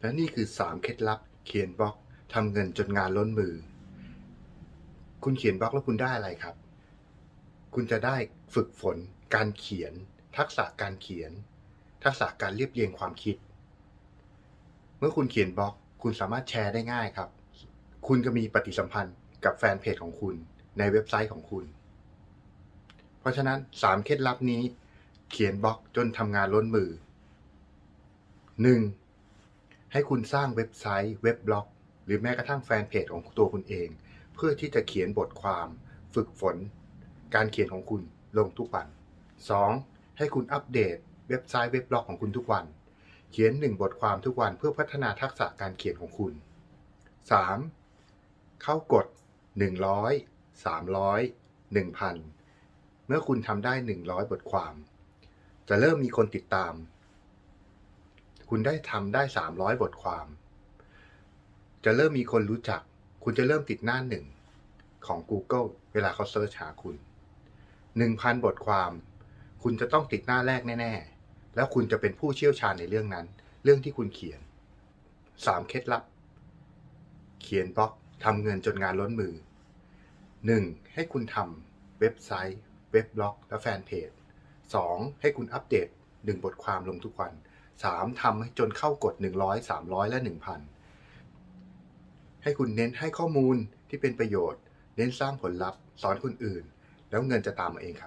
และนี่คือ 3 เคล็ดลับ เขียนบล็อกทำเงินจนงานล้นมือ คุณเขียนบล็อกแล้วคุณได้อะไรครับ คุณจะได้ฝึกฝน การเขียน ทักษะการเขียน ทักษะการเรียบเรียงความคิด เมื่อคุณเขียนบล็อก คุณสามารถแชร์ได้ง่ายครับ คุณจะมีปฏิสัมพันธ์กับแฟนเพจของคุณในเว็บไซต์ของคุณ เพราะฉะนั้น 3 เคล็ดลับนี้ เขียนบล็อกจนทำงานล้นมือ 1. ให้คุณสร้างเว็บไซต์ เว็บบล็อก หรือแม้กระทั่งแฟนเพจของตัวคุณเอง เพื่อที่จะเขียนบทความ ฝึกฝน การเขียนของคุณลงทุกวัน 2. ให้คุณอัปเดตเว็บไซต์เว็บบล็อกของคุณทุกวัน เขียน 1 บทความทุกวันเพื่อพัฒนาทักษะการเขียนของคุณ 3. เข้ากด 100 300 1,000 เมื่อคุณทำได้ 100 บทความ จะเริ่มมีคนติดตาม คุณได้ทำได้ 300 บทความ จะเริ่มมีคนรู้จัก คุณจะเริ่มติดหน้าหนึ่งของ Google เวลาเขาเซิร์ชหาคุณ 1,000 บทความ คุณจะต้องติดหน้าแรกแน่ ๆ แล้วคุณจะเป็นผู้เชี่ยวชาญในเรื่องนั้น เรื่องที่คุณเขียน 3 เคล็ดลับ เขียนบล็อกทำเงินจนงานล้นมือ 1. ให้คุณทำเว็บไซต์ เว็บบล็อก และแฟนเพจ 2. ให้คุณอัปเดต 1 บทความลงทุกวัน 3. ทำให้จนเข้ากด100 300 และ 1,000 ให้คุณเน้นให้ข้อมูลที่เป็นประโยชน์ เน้นสร้างผลลัพธ์สอนคนอื่น แล้วเงินจะตามมาเองครับ